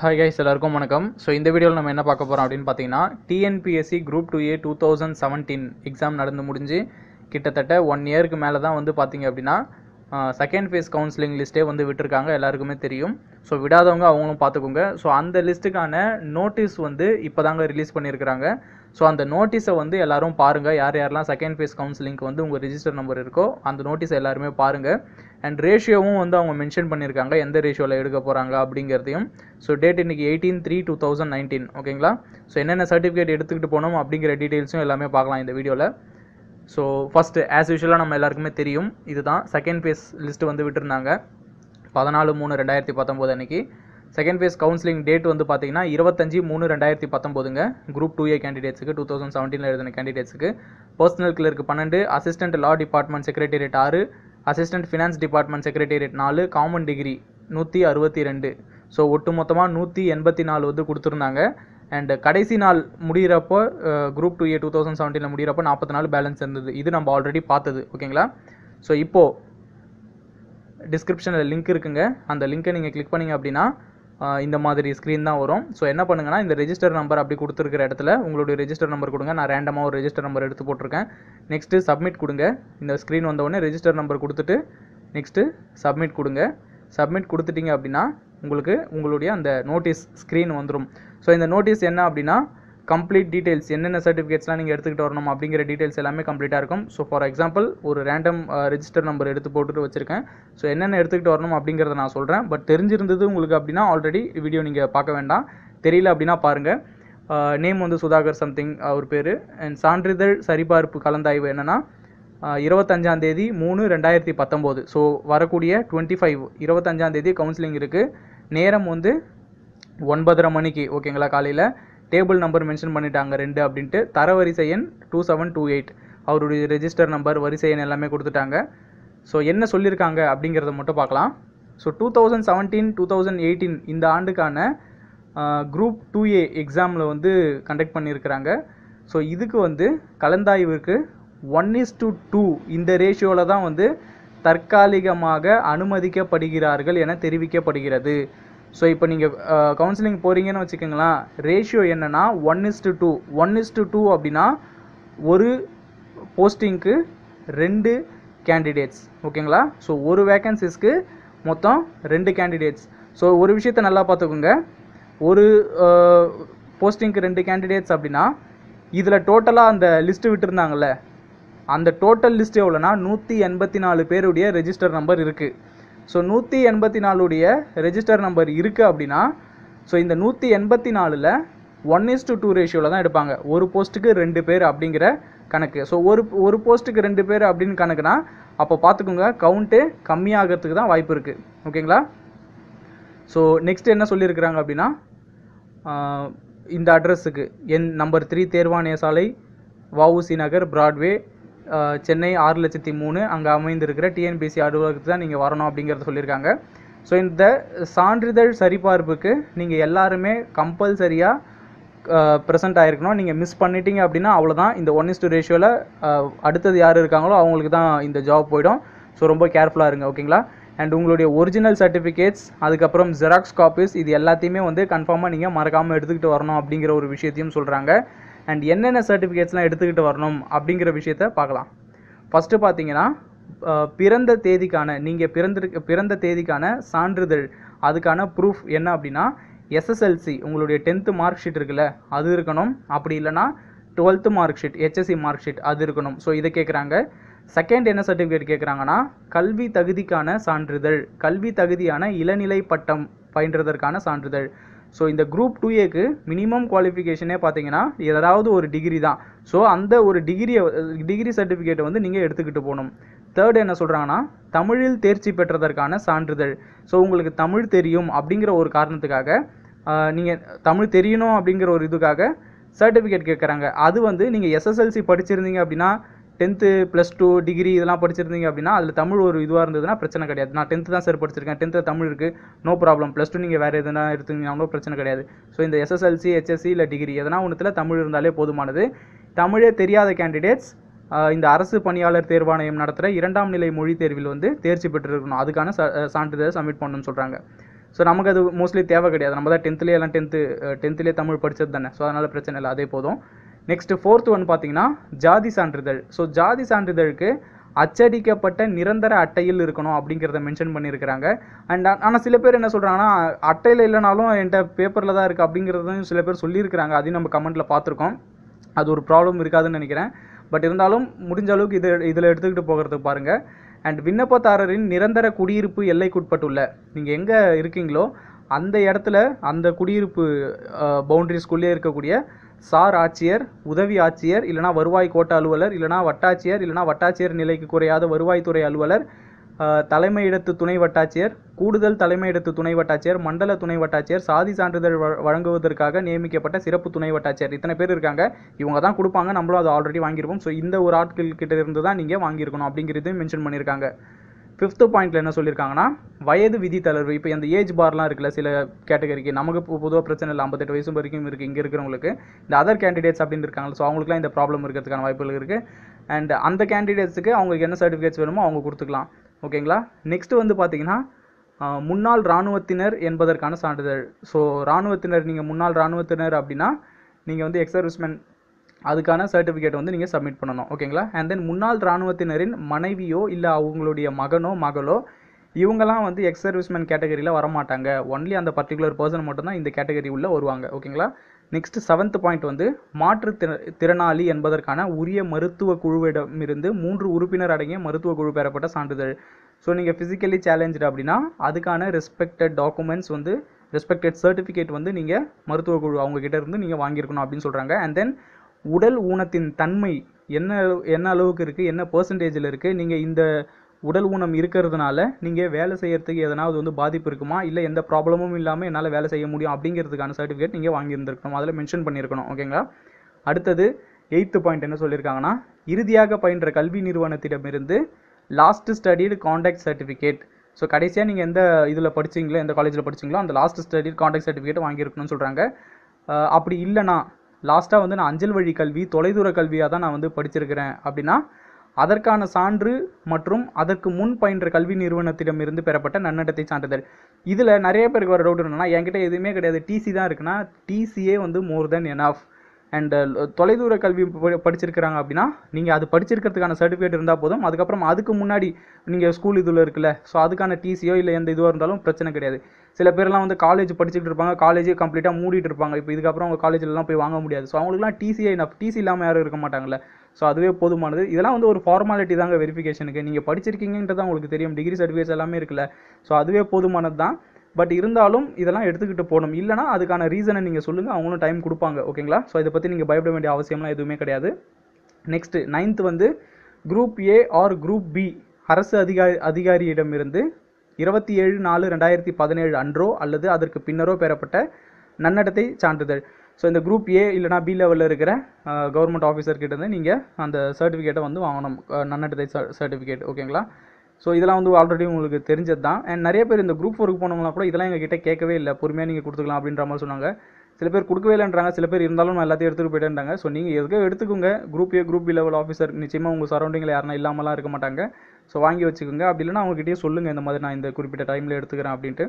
Hi guys எல்லாருக்கும் வணக்கம். So இந்த வீடியோவில் நம்ம என்ன பார்க்க போகிறோம் அப்படின்னு பார்த்தீங்கன்னா TNPSC group two A two thousand seventeen exam நடந்து முடிஞ்சு கிட்டத்தட்ட ஒன் இயருக்கு மேலே தான் வந்து பார்த்தீங்க அப்படின்னா செகண்ட் ஃபேஸ் கவுன்சிலிங் லிஸ்ட்டே வந்து விட்டுருக்காங்க எல்லாருக்குமே தெரியும். ஸோ விடாதவங்க அவங்களும் பார்த்துக்கோங்க. ஸோ அந்த லிஸ்ட்டுக்கான நோட்டீஸ் வந்து இப்போ தாங்க ரிலீஸ் பண்ணியிருக்கிறாங்க ஸோ அந்த நோட்டீஸை வந்து எல்லாரும் பாருங்கள் யார் யாரெல்லாம் செகண்ட் ஃபேஸ் கவுன்சிலிங்க்கு வந்து உங்கள் ரிஜிஸ்டர் நம்பர் இருக்கோ அந்த நோட்டீஸை எல்லாருமே பாருங்கள் அண்ட் ரேஷியோவும் வந்து அவங்க மென்ஷன் பண்ணியிருக்காங்க எந்த ரேஷியோவில் எடுக்க போகிறாங்க அப்படிங்கிறதையும். ஸோ டேட் இன்றைக்கி eighteen three two thousand nineteen ஓகேங்களா ஸோ என்னென்ன சர்டிஃபிகேட் எடுத்துக்கிட்டு போனோம் அப்படிங்கிற டீட்டெயில்ஸும் எல்லாமே பார்க்கலாம் இந்த வீடியோவில் ஸோ ஃபஸ்ட்டு ஆஸ் யூஷுவலாக நம்ம எல்லாருக்குமே தெரியும். இதுதான் செகண்ட் பேஸ் லிஸ்ட்டு வந்து விட்டுருந்தாங்க. பதினாலு மூணு ரெண்டாயிரத்தி பத்தொம்போது அன்றைக்கி செகண்ட் ஃபேஸ் கவுன்சிலிங் டேட் வந்து பார்த்தீங்கன்னா இருபத்தஞ்சி மூணு ரெண்டாயிரத்தி பத்தொம்போதுங்க. குரூப் டூ ஏ கேண்டிடேட்ஸுக்கு டூ தௌசண்ட் செவன்டீனில் எழுதின கேண்டிடேட்ஸுக்கு பர்சனல் கிளர்க்கு பன்னெண்டு அசிஸ்டன்ட் லா டிபார்ட்மெண்ட் செக்ரட்டேரியட் ஆறு அசிஸ்டன்ட் ஃபினான்ஸ் டிபார்ட்மெண்ட் செக்ரட்டேரியட் நாலு காமன் டிகிரி நூற்றி அறுபத்தி ரெண்டு. ஸோ ஒட்டு மொத்தமாக நூற்றி எண்பத்தி நாலு வந்து கொடுத்துருந்தாங்க. அண்ட் கடைசி நாள் முடிகிறப்போ group two A two thousand செவன்டீனில் முடிகிறப்போ நாற்பத்தி நாலு பேலன்ஸ் இருந்தது. இது நம்ம ஆல்ரெடி பார்த்தது ஓகேங்களா ஸோ இப்போது டிஸ்கிரிப்ஷனில் லிங்க் இருக்குங்க. அந்த லிங்க்கை நீங்கள் கிளிக் பண்ணீங்க அப்படின்னா இந்த மாதிரி ஸ்க்ரீன் தான் வரும். ஸோ என்ன பண்ணுங்கன்னா இந்த ரெஜிஸ்டர் நம்பர் அப்படி கொடுத்துருக்கிற இடத்துல உங்களுடைய ரெஜிஸ்டர் நம்பர் கொடுங்க. நான் ரேண்டமாக ஒரு ரெஜிஸ்டர் நம்பர் எடுத்து போட்டிருக்கேன். நெக்ஸ்ட்டு சப்மிட் கொடுங்க. இந்த ஸ்க்ரீன் வந்தவுடனே ரெஜிஸ்டர் நம்பர் கொடுத்துட்டு நெக்ஸ்ட்டு சப்மிட் கொடுங்க. சப்மிட் கொடுத்துட்டீங்க அப்படின்னா உங்களுக்கு உங்களுடைய அந்த நோட்டீஸ் ஸ்க்ரீன் வந்துடும் ஸோ இந்த நோட்டீஸ் என்ன அப்படின்னா கம்ப்ளீட் டீட்டெயில்ஸ் என்னென்ன சர்டிஃபிகேட்ஸ்லாம் நீங்கள் எடுத்துக்கிட்டு வரணும் அப்படிங்கிற டீட்டெயில்ஸ் எல்லாமே கம்ப்ளீட்டாக இருக்கும். ஸோ ஃபார் எக்ஸாம்பிள் ஒரு ரேண்டம் ரெஜிஸ்டர் நம்பர் எடுத்து போட்டுட்டு வச்சுருக்கேன். ஸோ என்னென்ன எடுத்துக்கிட்டு வரணும் அப்படிங்கிறத நான் சொல்கிறேன் பட் தெரிஞ்சிருந்தது உங்களுக்கு அப்படின்னா ஆல்ரெடி வீடியோ நீங்கள் பார்க்க வேண்டாம். தெரியல அப்படின்னா பாருங்கள் நேம் uh, வந்து சுதாகர் சம்திங் uh, அவர் பேர். அண்ட் சான்றிதழ் சரிபார்ப்பு கலந்தாய்வு என்னென்னா uh, இருபத்தஞ்சாம் தேதி மூணு ரெண்டாயிரத்தி பத்தொம்போது. ஸோ வரக்கூடிய டுவெண்ட்டி ஃபைவ் இருபத்தஞ்சாம் தேதி கவுன்சிலிங் இருக்குது நேரம் வந்து ஒன்பதரை மணிக்கு ஓகேங்களா காலையில்? டேபிள் நம்பர் மென்ஷன் பண்ணிட்டாங்க ரெண்டு அப்படின்ட்டு தரவரிசை எண் டூ செவன் டூ எயிட் அவருடைய ரெஜிஸ்டர் நம்பர் வரிசை எண் எல்லாமே கொடுத்துட்டாங்க. ஸோ என்ன சொல்லியிருக்காங்க அப்படிங்கிறத மட்டும் பார்க்கலாம். So two thousand seventeen two thousand eighteen இந்த ஆண்டுக்கான குரூப் டூ ஏ எக்ஸாமில் வந்து கண்டக்ட் பண்ணியிருக்கிறாங்க. ஸோ இதுக்கு வந்து கலந்தாய்வுக்கு ஒன் இஸ் டு டூ இந்த ரேஷியோவில் தான் வந்து தற்காலிகமாக அனுமதிக்கப்படுகிறார்கள் என தெரிவிக்கப்படுகிறது. ஸோ இப்போ நீங்கள் கவுன்சிலிங் போகிறீங்கன்னு வச்சுக்கோங்களேன் ரேஷியோ என்னென்னா one is to two one is to two அப்படின்னா ஒரு போஸ்டிங்க்கு ரெண்டு கேண்டிடேட்ஸ் ஓகேங்களா ஸோ ஒரு வேக்கன்சிஸ்க்கு மொத்தம் ரெண்டு கேண்டிடேட்ஸ் ஸோ ஒரு விஷயத்த நல்லா பார்த்துக்கோங்க. ஒரு போஸ்டிங்க்கு ரெண்டு கேண்டிடேட்ஸ் அப்படின்னா இதில் டோட்டலாக அந்த லிஸ்ட்டு விட்டுருந்தாங்கள்ல அந்த டோட்டல் லிஸ்ட் எவ்வளோனா நூற்றி எண்பத்தி நாலு பேருடைய ரெஜிஸ்டர் நம்பர் இருக்குது ஸோ நூற்றி எண்பத்தி நாலுடைய ரெஜிஸ்டர் நம்பர் இருக்குது அப்படின்னா ஸோ இந்த நூற்றி எண்பத்தி நாலில் ஒன் இஸ் டு டூ ரேஷியோவில் தான் எடுப்பாங்க. ஒரு போஸ்ட்டுக்கு ரெண்டு பேர் அப்படிங்கிற கணக்கு. ஸோ ஒரு ஒரு போஸ்ட்டுக்கு ரெண்டு பேர் அப்படின்னு கணக்குனா அப்போ பார்த்துக்கோங்க கவுண்ட்டு கம்மியாகிறதுக்கு தான் வாய்ப்பு இருக்குது ஓகேங்களா ஸோ நெக்ஸ்ட் என்ன சொல்லியிருக்கிறாங்க அப்படின்னா இந்த அட்ரஸுக்கு என் நம்பர் த்ரீ தேர்வாணைய சாலை வஉசி நகர் பிராட்வே சென்னை ஆறு லட்சத்தி மூணு அங்கே அமைந்திருக்கிற டிஎன்பிசி அலுவலகத்துக்கு தான் நீங்கள் வரணும் அப்படிங்கிறத சொல்லியிருக்காங்க. ஸோ இந்த சான்றிதழ் சரிபார்ப்புக்கு நீங்கள் எல்லாருமே கம்பல்சரியாக ப்ரெசென்ட் ஆகிருக்கணும் நீங்கள் மிஸ் பண்ணிட்டீங்க அப்படின்னா அவ்வளோதான் இந்த ஒன் இஸ் டூ ரேஷியோவில் அடுத்தது யார் இருக்காங்களோ அவங்களுக்கு தான் இந்த ஜாப் போயிடும். ஸோ ரொம்ப கேர்ஃபுல்லாக இருங்க ஓகேங்களா அண்ட் உங்களுடைய ஒரிஜினல் சர்டிஃபிகேட்ஸ் அதுக்கப்புறம் ஜெராக்ஸ் காப்பீஸ் இது எல்லாத்தையுமே வந்து கன்ஃபார்மாக நீங்கள் மறக்காமல் எடுத்துக்கிட்டு வரணும் அப்படிங்கிற ஒரு விஷயத்தையும் சொல்கிறாங்க அண்ட் என்னென்ன சர்டிஃபிகேட்ஸ்லாம் எடுத்துக்கிட்டு வரணும் அப்படிங்கிற விஷயத்த பார்க்கலாம். ஃபஸ்ட்டு பார்த்தீங்கன்னா பிறந்த தேதிக்கான நீங்கள் பிறந்திருக்க பிறந்த தேதிக்கான சான்றிதழ் அதுக்கான ப்ரூஃப் என்ன அப்படின்னா எஸ்எஸ்எல்சி உங்களுடைய டென்த்து மார்க் ஷீட் இருக்குல்ல அது இருக்கணும். அப்படி இல்லைன்னா twelfth mark sheet HSC mark sheet அது இருக்கணும். ஸோ இதை கேட்குறாங்க செகண்ட் என்ன சர்டிஃபிகேட் கேட்குறாங்கன்னா கல்வி தகுதிக்கான சான்றிதழ் கல்வி தகுதியான இளநிலை பட்டம் பயின்றதற்கான சான்றிதழ். ஸோ இந்த குரூப் டூ ஏக்கு மினிமம் குவாலிஃபிகேஷனே பார்த்தீங்கன்னா ஏதாவது ஒரு டிகிரி தான். ஸோ அந்த ஒரு டிகிரியை டிகிரி சர்டிஃபிகேட்டை வந்து நீங்கள் எடுத்துக்கிட்டு போகணும். தேர்ட் என்ன சொல்கிறாங்கன்னா தமிழில் தேர்ச்சி பெற்றதற்கான சான்றிதழ். ஸோ உங்களுக்கு தமிழ் தெரியும் அப்படிங்கிற ஒரு காரணத்துக்காக நீங்கள் தமிழ் தெரியணும் அப்படிங்கிற ஒரு இதுக்காக சர்டிஃபிகேட் கேட்குறாங்க அது வந்து நீங்கள் எஸ்எஸ்எல்சி படிச்சிருந்தீங்க அப்படின்னா டென்த்து ப்ளஸ் டூ டிகிரி இதெல்லாம் படிச்சிருந்தீங்க அப்படின்னா அதில் தமிழ் ஒரு இதுவாக இருந்ததுன்னா பிரச்சனை கிடையாது. நான் டென்த்து தான் சார் படிச்சிருக்கேன். டென்த்தில் தமிழ் இருக்குது நோ ப்ராப்ளம் ப்ளஸ் டூ நீங்கள் வேறு எதுனா எடுத்தீங்கன்னாலும் பிரச்சனை கிடையாது. ஸோ இந்த எஸ்எஸ்எல்சி ஹெச்எஸ்சி இல்லை டிகிரி எதனா ஒன்றுத்தில் தமிழ் இருந்தாலே போதுமானது. தமிழே தெரியாத கேண்டிடேட்ஸ் இந்த அரசு பணியாளர் தேர்வாணையம் நடத்துகிற இரண்டாம் நிலை மொழி தேர்வில் வந்து தேர்ச்சி பெற்றிருக்கணும். அதுக்கான ச- சான்றிதழை சப்மிட் பண்ணணும்னு சொல்கிறாங்க ஸோ நமக்கு அது மோஸ்ட்லி தேவை கிடையாது. நம்ம தான் டென்த்துலேயே எல்லாம் டென்த்து டென்த்துலேயே தமிழ் படிச்சது தானே. ஸோ அதனால் பிரச்சனை இல்லை. அதே போதும். நெக்ஸ்ட் ஃபோர்த் ஒன் பார்த்தீங்கன்னா ஜாதி சான்றிதழ். ஸோ ஜாதி சான்றிதழுக்கு அச்சடிக்கப்பட்ட நிரந்தர அட்டையில் இருக்கணும் அப்படிங்கிறத மென்ஷன் பண்ணியிருக்கிறாங்க. அண்ட் ஆனால் சில பேர் என்ன சொல்கிறாங்கன்னா அட்டையில் இல்லைனாலும் என்கிட்ட பேப்பரில் தான் இருக்குது அப்படிங்கிறதையும் சில பேர் சொல்லியிருக்கிறாங்க. அதையும் நம்ம கமெண்ட்டில் பார்த்துருக்கோம். அது ஒரு ப்ராப்ளம் இருக்காதுன்னு நினைக்கிறேன். பட் இருந்தாலும் முடிஞ்ச அளவுக்கு இது இதில் எடுத்துக்கிட்டு போகிறதுக்கு பாருங்கள் அண்ட் விண்ணப்பதாரரின் நிரந்தர குடியிருப்பு எல்லைக்குட்பட்டுள்ள நீங்கள் எங்கே இருக்கீங்களோ அந்த இடத்துல அந்த குடியிருப்பு பவுண்ட்ரிஸ்குள்ளே இருக்கக்கூடிய சார் ஆட்சியர் உதவி ஆட்சியர் இல்லைனா வருவாய் கோட்ட அலுவலர் இல்லைனா வட்டாட்சியர் இல்லைனா வட்டாட்சியர் நிலைக்கு குறையாத வருவாய்த்துறை அலுவலர் தலைமையிடத்து துணை வட்டாட்சியர் கூடுதல் தலைமையிடத்து துணை வட்டாட்சியர் மண்டல துணை வட்டாட்சியர் சாதி சான்றிதழ் வ- வழங்குவதற்காக நியமிக்கப்பட்ட சிறப்பு துணை வட்டாட்சியர். இத்தனை பேர் இருக்காங்க. இவங்க தான் கொடுப்பாங்க. நம்மளும் அதை ஆல்ரெடி வாங்கியிருப்போம் ஸோ இந்த ஒரு ஆட்கள் கிட்ட இருந்து தான் நீங்கள் வாங்கியிருக்கணும். அப்படிங்கிறதையும் மென்ஷன் பண்ணியிருக்காங்க. ஃபிஃப்த்து பாயிண்ட்ல என்ன சொல்லியிருக்காங்கன்னா வயது விதி தளர்வு. இப்போ அந்த ஏஜ் பார்லாம் இருக்குல்ல சில கேட்டகரிக்கு நமக்கு பொதுவாக பிரச்சனை இல்லை ஐம்பத்தெட்டு வயசு வரைக்கும் இருக்குது இங்கே இருக்கிறவங்களுக்கு. இந்த அதர் கேண்டிடேட்ஸ் அப்படின்னு இருக்காங்க ஸோ அவங்களுக்குலாம் இந்த ப்ராப்ளம் இருக்கிறதுக்கான வாய்ப்புகள் இருக்குது அண்ட் அந்த கேண்டிடேட்ஸுக்கு அவங்களுக்கு என்ன சர்டிஃபிகேட்ஸ் வேணுமோ அவங்க கொடுத்துக்கலாம். ஓகேங்களா நெக்ஸ்ட்டு வந்து பார்த்தீங்கன்னா முன்னாள் இராணுவத்தினர் என்பதற்கான சான்றிதழ். ஸோ இராணுவத்தினர் நீங்கள் முன்னாள் இராணுவத்தினர் அப்படின்னா நீங்கள் வந்து எக்ஸ் அதுக்கான சர்டிஃபிகேட் வந்து நீங்கள் சப்மிட் பண்ணணும். ஓகேங்களா அண்ட் தென் முன்னாள் இராணுவத்தினரின் மனைவியோ இல்லை அவங்களுடைய மகனோ மகளோ இவங்கெல்லாம் வந்து எக்ஸ் சர்வீஸ்மேன் கேட்டகரியில் வரமாட்டாங்க. ஒன்லி அந்த பர்டிகுலர் பர்சன் மட்டும்தான் இந்த கேட்டகரி உள்ளே வருவாங்க. ஓகேங்களா நெக்ஸ்ட் செவன்த் பாயிண்ட் வந்து மாற்றுத் திற- திறனாளி என்பதற்கான உரிய மருத்துவ குழுவிடமிருந்து மூன்று உறுப்பினர் அடங்கிய மருத்துவ குழு பெறப்பட்ட சான்றிதழ். ஸோ நீங்கள் ஃபிசிக்கலி சேலஞ்சு அப்படின்னா அதுக்கான ரெஸ்பெக்டட் டாக்குமெண்ட்ஸ் வந்து ரெஸ்பெக்டட் சர்டிஃபிகேட் வந்து நீங்கள் மருத்துவ குழு அவங்ககிட்ட இருந்து நீங்கள் வாங்கியிருக்கணும் அப்படின்னு சொல்கிறாங்க அண்ட் தென் உடல் ஊனத்தின் தன்மை என்ன என்ன அளவுக்கு இருக்குது என்ன பர்சன்டேஜில் இருக்குது நீங்கள் இந்த உடல் ஊனம் இருக்கிறதுனால நீங்கள் வேலை செய்கிறதுக்கு எதனாவது வந்து பாதிப்பு இருக்குமா? இல்லை எந்த ப்ராப்ளமும் இல்லாமல் என்னால் வேலை செய்ய முடியும் அப்படிங்கிறதுக்கான சர்டிஃபிகேட் நீங்கள் வாங்கியிருந்திருக்கணும். அதில் மென்ஷன் பண்ணியிருக்கணும். ஓகேங்களா அடுத்தது எயித்து பாயிண்ட் என்ன சொல்லியிருக்காங்கன்னா இறுதியாக பயின்ற கல்வி நிறுவனத்திடமிருந்து last studied contact certificate so கடைசியாக நீங்கள் எந்த இதில் படிச்சீங்களோ எந்த காலேஜில் படிச்சீங்களோ அந்த லாஸ்ட் ஸ்டடி காண்டாக்ட் சர்டிஃபிகேட் வாங்கியிருக்கணும்னு சொல்கிறாங்க அப்படி இல்லைனா லாஸ்ட்டாக வந்து நான் அஞ்சல் வழி கல்வி தொலைதூர கல்வியாக தான் நான் வந்து படிச்சிருக்கிறேன். அப்படின்னா அதற்கான சான்று மற்றும் அதற்கு முன் பயின்ற கல்வி நிறுவனத்திடமிருந்து பெறப்பட்ட நன்னடத்தை சான்றிதழ். இதில் நிறைய பேருக்கு வர டவுட் என்னன்னா என்கிட்ட எதுவுமே கிடையாது. டிசி தான் இருக்குன்னா டிசியே வந்து more then enough and uh, தொலைதூர கல்வி படிச்சிருக்கிறாங்க அப்படின்னா நீங்கள் அது படிச்சிருக்கிறதுக்கான சர்டிஃபிகேட் இருந்தால் போதும். அதுக்கப்புறம் அதுக்கு முன்னாடி நீங்கள் ஸ்கூல் இதில் இருக்குல்ல ஸோ அதுக்கான டிசியோ இல்லை எந்த இதுவாக இருந்தாலும் பிரச்சனை கிடையாது. சில பேர்லாம் வந்து காலேஜ் படிச்சுட்டு இருப்பாங்க காலேஜே கம்ப்ளீட்டாக மூடிட்டு இருப்பாங்க. இப்போ இதுக்கப்புறம் அவங்க காலேஜ்லலாம் போய் வாங்க முடியாது. ஸோ அவங்களுக்குலாம் டிசியே எனஃப் டிசி இல்லாமல் யாரும் இருக்க மாட்டாங்கல்ல. ஸோ அதுவே போதுமானது. இதெல்லாம் வந்து ஒரு ஃபார்மாலிட்டி தாங்க வெரிஃபிகேஷனுக்கு நீங்கள் படிச்சிருக்கீங்கன்றது உங்களுக்கு தெரியும். டிகிரி சர்டிஃபிகேட்ஸ் எல்லாமே இருக்குல்ல. ஸோ அதுவே போதுமானது தான் பட் இருந்தாலும் இதெல்லாம் எடுத்துக்கிட்டு போகணும். இல்லைனா அதுக்கான ரீசனை நீங்கள் சொல்லுங்கள் அவங்களும் டைம் கொடுப்பாங்க ஓகேங்களா ஸோ இதை பற்றி நீங்கள் பயப்பட வேண்டிய அவசியம்லாம் எதுவுமே கிடையாது. நெக்ஸ்ட் நைன்த் வந்து group A or group B அரசு அதிகாரி அதிகாரியிடமிருந்து இருபத்தி ஏழு நாலு ரெண்டாயிரத்தி பதினேழு அன்றோ அல்லது அதற்கு பின்னரோ பெறப்பட்ட நன்னடத்தை சான்றிதழ். ஸோ இந்த குரூப் ஏ இல்லைனா பி லெவலில் இருக்கிற கவர்மெண்ட் ஆஃபீஸர்கிட்ட இருந்து நீங்கள் அந்த சர்டிஃபிகேட்டை வந்து வாங்கணும். நன்னடத்தை சர்டிஃபிகேட் ஓகேங்களா ஸோ இதெல்லாம் வந்து ஆல்ரெடி உங்களுக்கு தெரிஞ்சது தான் அண்ட் நிறைய பேர் இந்த குரூப் ஒர்க் போனவங்களாம் கூட இதெல்லாம் எங்ககிட்ட கேட்கவே இல்லை. பொறுமையாக நீங்கள் கொடுத்துக்கலாம் அப்படின்ற மாதிரி சொன்னாங்க. சில பேர் கொடுக்கவே இல்லைன்றாங்க. சில பேர் இருந்தாலும் நான் எல்லாத்தையும் எடுத்துகிட்டு போயிட்டேன்றாங்க. ஸோ நீங்கள் எதுக்கோ எடுத்துக்கோங்க. Group A group B level officer நிச்சயமாக உங்கள் சரௌண்டிங்கில் யாருனா இல்லாமலாம் இருக்க மாட்டாங்க. ஸோ வாங்கி வச்சுக்கோங்க. அப்படி இல்லைன்னா அவங்ககிட்டயே சொல்லுங்கள் இந்த மாதிரி நான் இந்த குறிப்பிட்ட டைமில் எடுத்துக்கிறேன் அப்படின்ட்டு.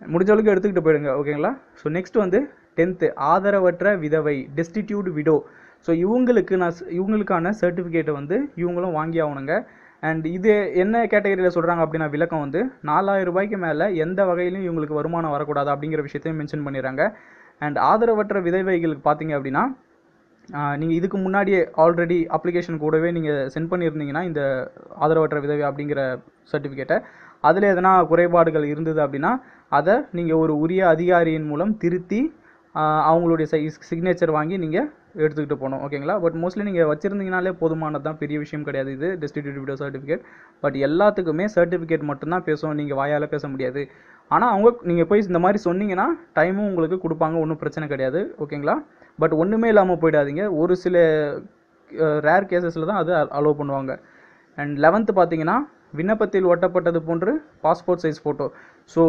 முடிஞ்ச அளவுக்கு எடுத்துக்கிட்டு போயிடுங்க. ஓகேங்களா ஸோ நெக்ஸ்ட் வந்து டென்த்து ஆதரவற்ற விதவை டெஸ்டிடியூட் விடோ ஸோ இவங்களுக்கு நான் இவங்களுக்கான சர்டிஃபிகேட்டை வந்து இவங்களும் வாங்கி ஆகணுங்க. அண்ட் இது என்ன கேட்டகரியில் சொல்கிறாங்க அப்படின்னா விளக்கம் வந்து நாலாயிரம் ரூபாய்க்கு மேலே எந்த வகையிலும் இவங்களுக்கு வருமானம் வரக்கூடாது அப்படிங்கிற விஷயத்தையும் மென்ஷன் பண்ணிடுறாங்க. அண்ட் ஆதரவற்ற விதவைகளுக்கு பார்த்தீங்க அப்படின்னா நீங்கள் இதுக்கு முன்னாடியே ஆல்ரெடி அப்ளிகேஷன் கூடவே நீங்கள் சென்ட் பண்ணியிருந்தீங்கன்னா இந்த ஆதரவற்ற விதவை அப்படிங்கிற சர்டிஃபிகேட்டை அதில் எதனா குறைபாடுகள் இருந்தது அப்படின்னா அதை நீங்கள் ஒரு உரிய அதிகாரியின் மூலம் திருத்தி அவங்களுடைய சிக்னேச்சர் வாங்கி நீங்கள் எடுத்துக்கிட்டு போனோம் ஓகேங்களா பட் மோஸ்ட்லி நீங்கள் வச்சுருந்தீங்கனாலே போதுமானது தான். பெரிய விஷயம் கிடையாது இது. டெஸ்டிடியூட் விடோ சர்டிஃபிகேட் பட் எல்லாத்துக்குமே சர்டிஃபிகேட் மட்டும்தான் பேசுவோம். நீங்கள் வாயால் பேச முடியாது. ஆனால் அவங்க நீங்கள் போய் இந்த மாதிரி சொன்னீங்கன்னா டைமும் உங்களுக்கு கொடுப்பாங்க. ஒன்றும் பிரச்சனை கிடையாது. ஓகேங்களா பட் ஒன்றுமே இல்லாமல் போயிடாதீங்க. ஒரு சில ரேர் கேசஸில் தான் அது அலோவ் பண்ணுவாங்க. அண்ட் லெவன்த்து பார்த்தீங்கன்னா விண்ணப்பத்தில் ஒட்டப்பட்டது போன்று passport size photo so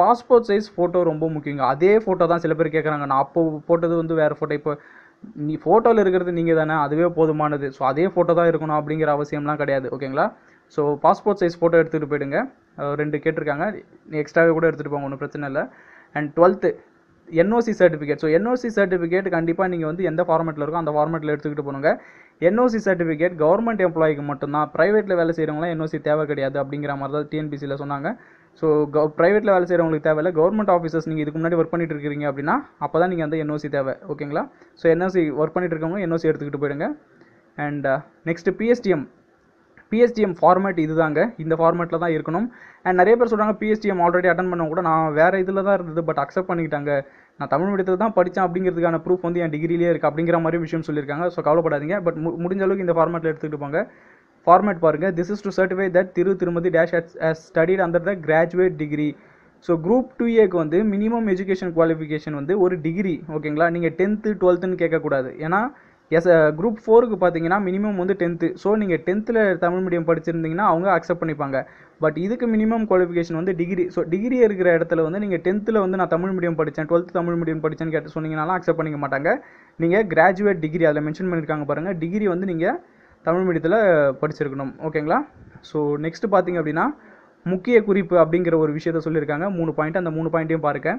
passport size photo ரொம்ப முக்கியங்க. அதே ஃபோட்டோ தான் சில பேர் கேட்குறாங்க நான் அப்போ போட்டது வந்து வேறு ஃபோட்டோ இப்போ நீ ஃபோட்டோவில் இருக்கிறது நீங்கள் தானே அதுவே போதுமானது. ஸோ அதே ஃபோட்டோ தான் இருக்கணும் அப்படிங்கிற அவசியம்லாம் கிடையாது ஓகேங்களா? ஸோ பாஸ்போர்ட் சைஸ் ஃபோட்டோ எடுத்துகிட்டு போயிடுங்க. ரெண்டு கேட்டிருக்காங்க. நீ எக்ஸ்ட்ராவே கூட எடுத்துகிட்டு போங்க ஒன்றும் பிரச்சனை இல்லை. And twelfth NOC certificate so NOC certificate கண்டிப்பாக நீங்கள் வந்து எந்த ஃபார்மேட்டில் இருக்கோ அந்த ஃபார்மேட்டில் எடுத்துக்கிட்டு போனுங்க. என்ஓசி சர்டிஃபிகேட் கவர்மெண்ட் எம்ப்ளாய்க்கு மட்டும்தான். ப்ரைவேட்டில் வேலை செய்கிறவங்களாம் என்ஓசி தேவை கிடையாது அப்படிங்கிற மாதிரி தான் டிஎன்பிசியில் சொன்னாங்க. ஸோ க ப்ரைவேட்டில் வேலை செய்கிறவங்களுக்கு தேவையில்ல. கவர்மெண்ட் ஆஃபீஸர்ஸ் நீங்கள் இதுக்கு முன்னாடி ஒர்க் பண்ணிட்டு இருக்கிறீங்க அப்படின்னா அப்போ தான் நீங்கள் வந்து என்ஓசி தேவை. ஓகேங்களா ஸோ என்ஓசி ஒர்க் பண்ணிட்டு இருக்கவங்க என்ஓசி எடுத்துக்கிட்டு போயிடுங்க. And next PSTM PSTM format இதுதாங்க. இந்த ஃபார்மேட்டில் தான் இருக்கணும். அண்ட் நிறைய பேர் சொல்கிறாங்க பிஎஸ்டிஎம் ஆல்ரெடி அட்டன் பண்ண கூட நான் வேறு இதில் தான் இருந்தது பட் அக்செப்ட் பண்ணிக்கிட்டாங்க. நான் தமிழ் மீடியத்தில் தான் படித்தேன் அப்படிங்கிறதுக்கான ப்ரூஃப் வந்து என் டிகிரிலேயே இருக்குது அப்படிங்கிற மாதிரி விஷயம் சொல்லியிருக்காங்க. ஸோ கவலைப்படாதீங்க. பட் மு முடிஞ்ச அளவுக்கு இந்த ஃபார்மேட்டில் எடுத்துகிட்டு போங்க. ஃபார்மேட் பாருங்கள் this is to certify that திரு திருமதி dash as studied under the graduate degree so group two ஏக்கு வந்து மினிமம் எஜுகேஷன் குவாலிஃபிகேஷன் வந்து ஒரு டிகிரி ஓகேங்களா நீங்கள் டென்த்து டுவெல்த்துன்னு கேட்கக்கூடாது. ஏன்னா எஸ் குரூப் ஃபோருக்கு பார்த்தீங்கன்னா மினிமம் வந்து டென்த்து ஸோ நீங்கள் டென்த்தில் தமிழ் மீடியம் படிச்சிருந்தீங்கன்னா அவங்க அக்செப்ட் பண்ணிப்பாங்க. பட் இதுக்கு மினிமம் குவாலிஃபிகேஷன் வந்து டிகிரி ஸோ டிகிரி இருக்கிற இடத்துல வந்து நீங்கள் டென்த்தில் வந்து நான் தமிழ் மீடியம் படித்தேன் டுவெல்த் தமிழ் மீடியம் படித்தேன்னு கேட்டு சொன்னீங்கனாலும் அக்செப்ட் பண்ணிக்க மாட்டாங்க. நீங்கள் கிராஜுவேட் டிகிரி அதில் மென்ஷன் பண்ணியிருக்காங்க பாருங்கள் டிகிரி வந்து நீங்கள் தமிழ் மீடியத்தில் படிச்சிருக்கணும். ஓகேங்களா ஸோ நெக்ஸ்ட் பார்த்தீங்க அப்படின்னா முக்கிய குறிப்பு அப்படிங்கிற ஒரு விஷயத்த சொல்லியிருக்காங்க. மூணு பாயிண்ட் அந்த மூணு பாயிண்ட்டையும் பாருங்க.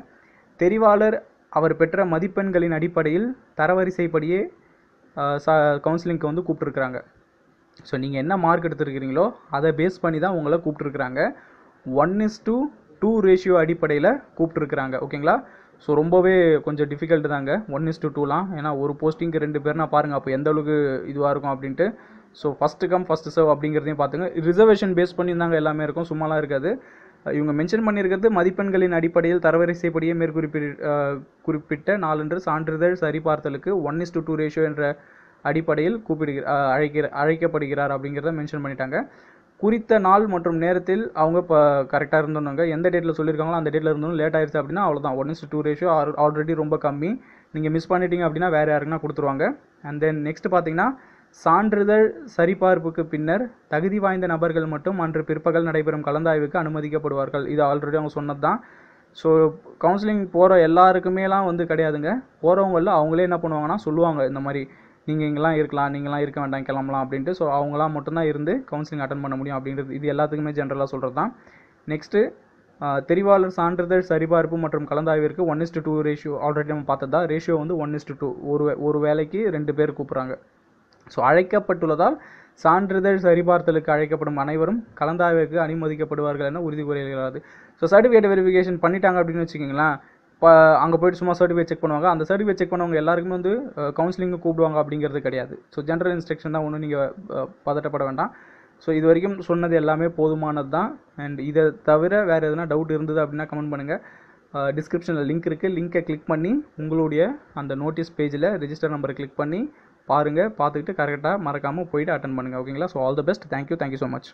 தெரிவாளர் அவர் பெற்ற மதிப்பெண்களின் அடிப்படையில் தரவரிசைப்படியே கவுன்சிலிங்க்கு வந்து கூப்பிட்ருக்குறாங்க ஸோ நீங்கள் என்ன மார்க் எடுத்துருக்கிறீங்களோ அதை பேஸ் பண்ணி தான் உங்களை கூப்பிட்ருக்குறாங்க one is to two ratio அடிப்படையில் கூப்பிட்ருக்குறாங்க ஓகேங்களா ஸோ ரொம்பவே கொஞ்சம் டிஃபிகல்ட் தாங்க. ஒன் இஸ் டூ டூலாம் ஏன்னா ஒரு போஸ்டிங்க்கு ரெண்டு பேர்னா பாருங்கள் அப்போ எந்த அளவுக்கு இதுவாக இருக்கும் அப்படின்ட்டு. So first come first serve அப்படிங்கிறதையும் பார்த்துங்க ரிசர்வேஷன் பேஸ் பண்ணி தாங்க எல்லாமே இருக்கும். சும்மாலாம் இருக்காது. இவங்க மென்ஷன் பண்ணியிருக்கிறது மதிப்பெண்களின் அடிப்படையில் தரவரிசைப்படியே மேற்குறிப்பி குறிப்பிட்ட நாளன்று சான்றிதழ் சரிபார்த்தலுக்கு one is to two ratio என்ற அடிப்படையில் கூப்பிடுகிற அழைக்கிற அழைக்கப்படுகிறார் அப்படிங்கிறத மென்ஷன் பண்ணிட்டாங்க. குறித்த நாள் மற்றும் நேரத்தில் அவங்க இப்போ கரெக்டாக இருந்தோங்க எந்த டேட்டில் சொல்லியிருக்காங்களோ அந்த டேட்டில் இருந்தோம் லேட் ஆயிடுச்சு அப்படின்னா அவ்வளோதான் one is two ratio already ரொம்ப கம்மி. நீங்கள் மிஸ் பண்ணிட்டீங்க அப்படின்னா வேறு யாருக்குன்னா கொடுத்துருவாங்க. அண்ட் தென் நெக்ஸ்ட் பார்த்தீங்கன்னா சான்றிதழ் சரிபார்ப்புக்கு பின்னர் தகுதி வாய்ந்த நபர்கள் மட்டும் அன்று பிற்பகல் நடைபெறும் கலந்தாய்வுக்கு அனுமதிக்கப்படுவார்கள். இது ஆல்ரெடி அவங்க சொன்னது தான் ஸோ கவுன்சிலிங் போகிற எல்லாருக்குமேலாம் வந்து கிடையாதுங்க. போகிறவங்களில் அவங்களே என்ன பண்ணுவாங்கன்னா சொல்லுவாங்க இந்த மாதிரி. நீங்கள் இங்கெல்லாம் இருக்கலாம் நீங்களாம் இருக்க வேண்டாம் கிளம்பலாம் அப்படின்ட்டு. ஸோ அவங்களாம் மட்டும்தான் இருந்து கவுன்சிலிங் அட்டன் பண்ண முடியும் அப்படின்றது இது எல்லாத்துக்குமே ஜென்ரலாக சொல்கிறது தான் நெக்ஸ்ட்டு தெரிவாளர் சான்றிதழ் சரிபார்ப்பு மற்றும் கலந்தாய்விற்கு one is to two ratio already நம்ம பார்த்ததா? ரேஷியோ வந்து ஒன் இஸ்டு டூ ஒரு ஒரு வேலைக்கு ரெண்டு பேர் கூப்பிட்றாங்க. ஸோ அழைக்கப்பட்டுள்ளதால் சான்றிதழ் சரிபார்த்தலுக்கு அழைக்கப்படும் அனைவரும் கலந்தாய்வுக்கு அனுமதிக்கப்படுவார்கள் என உறுதி கூறுகிறது ஸோ சர்டிஃபிகேட் வெரிஃபிகேஷன் பண்ணிட்டாங்க அப்படின்னு வச்சுக்கிங்களேன். இப்போ அங்கே போயிட்டு சும்மா சர்டிஃபிகேட் செக் பண்ணுவாங்க. அந்த சர்டிஃபிகேட் செக் பண்ணவங்க எல்லாருக்குமே வந்து கவுன்சிலிங்கு கூப்பிடுவாங்க அப்படிங்கிறது கிடையாது. ஸோ ஜென்ரல் இன்ஸ்ட்ரக்ஷன் தான் ஒன்றும் நீங்கள் பதட்டப்பட வேண்டாம். ஸோ இது வரைக்கும் சொன்னது எல்லாமே போதுமானது தான் அண்ட் இதை தவிர வேறு எதுனா டவுட் இருந்தது அப்படின்னா கமெண்ட் பண்ணுங்கள் டிஸ்கிரிப்ஷனில் லிங்க் இருக்குது லிங்கை கிளிக் பண்ணி உங்களுடைய அந்த நோட்டீஸ் பேஜில் ரிஜிஸ்டர் நம்பரை கிளிக் பண்ணி பாருங்கள் பார்த்துக்கிட்டு கரெக்டாக மறக்காமல் போயிட்டு அட்டன் பண்ணுங்கள் ஓகேங்களா so all the best thank you thank you so much